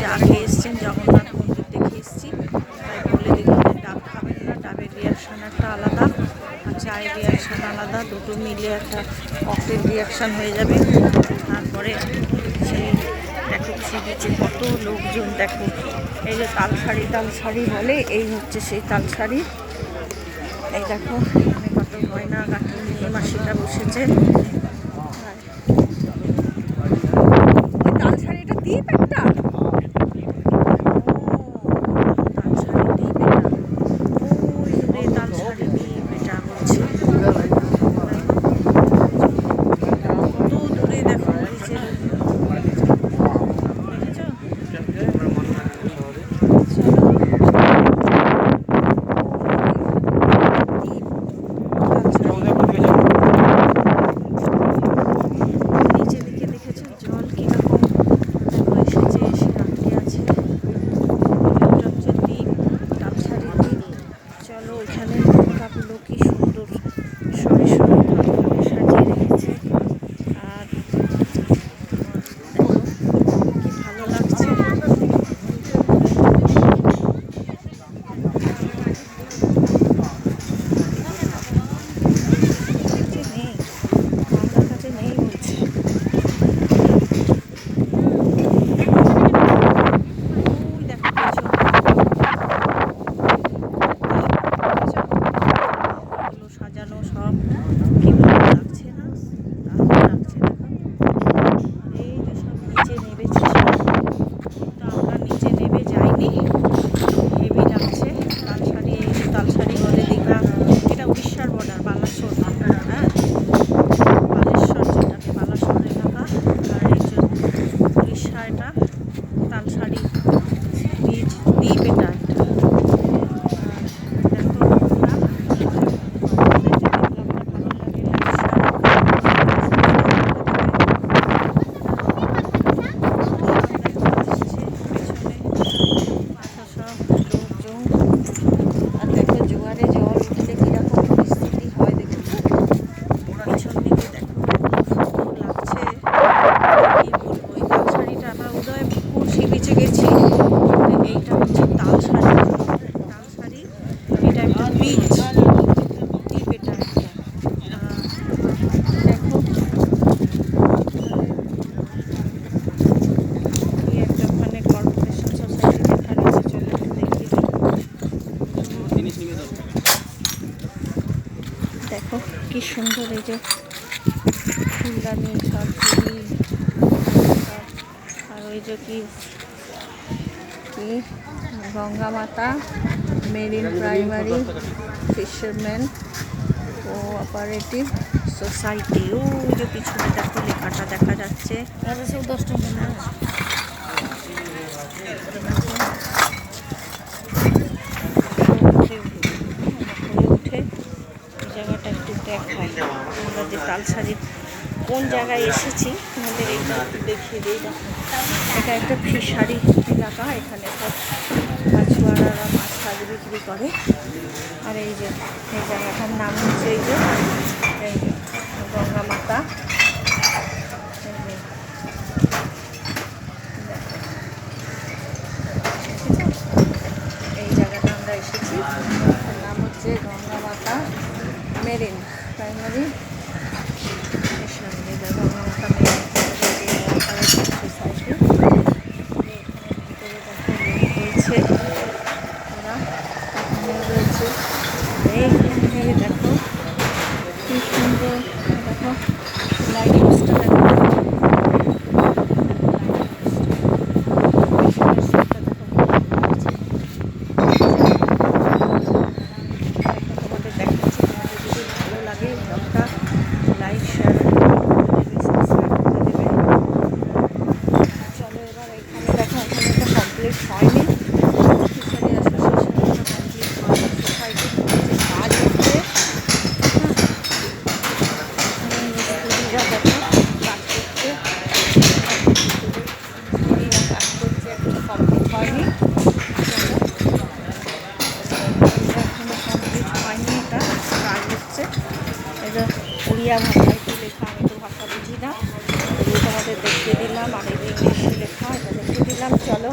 চা খেয়ে এসছেন, জগন্নাথ মন্দির দেখে এসছি। তাই বলে দিল যে ডাব খাবেন না, ডাবের রিয়াকশান একটা আলাদা, আর চায়ের রিয়াকশান আলাদা, দুটো মিলে একটা কফির রিয়াকশান হয়ে যাবে। তারপরে সেই দেখো সি বিচে কত লোকজন দেখো, এই যে তালসারি তালসারি বলে, এই হচ্ছে সেই তালসারি এই দেখো, এখানে কত গয়না গাটি নিয়ে মাসিটা বসেছে। সুন্দর এই যে ফুলদানি ঝড়ঝুড়ি আর ওই যে কি কি Ganga Mata marine primary, fisherman ও অপারেটিভ সোসাইটি। ও যে পিছনে দেখো লেখাটা দেখা যাচ্ছে। সব আমরা যে তালসারির কোন জায়গায় এসেছি আমাদের এইটা দেখিয়ে দিই। এটা একটা ফিশারি এলাকা, এখানে সব মাছুয়ারারা মাছ টাছ বিক্রি করে। আর এই যে, এই জায়গাটার নাম হচ্ছে এই যে এই যে গঙ্গা মাতা এই যে দেখো। দেখেছ? এই জায়গাটা আমরা এসেছি এর নাম হচ্ছে গঙ্গা মাতা মেরিন প্রাইমারি কি সুন্দর দেখো মেরিন লঙ্কা লাইক শেয়ার উড়িয়া ভাষায় কী লেখা আমি তো ভাষা বুঝি না। তোমাদের দেখিয়ে দিলাম, আর এই লেখা, এটা দেখিয়ে দিলাম। চলো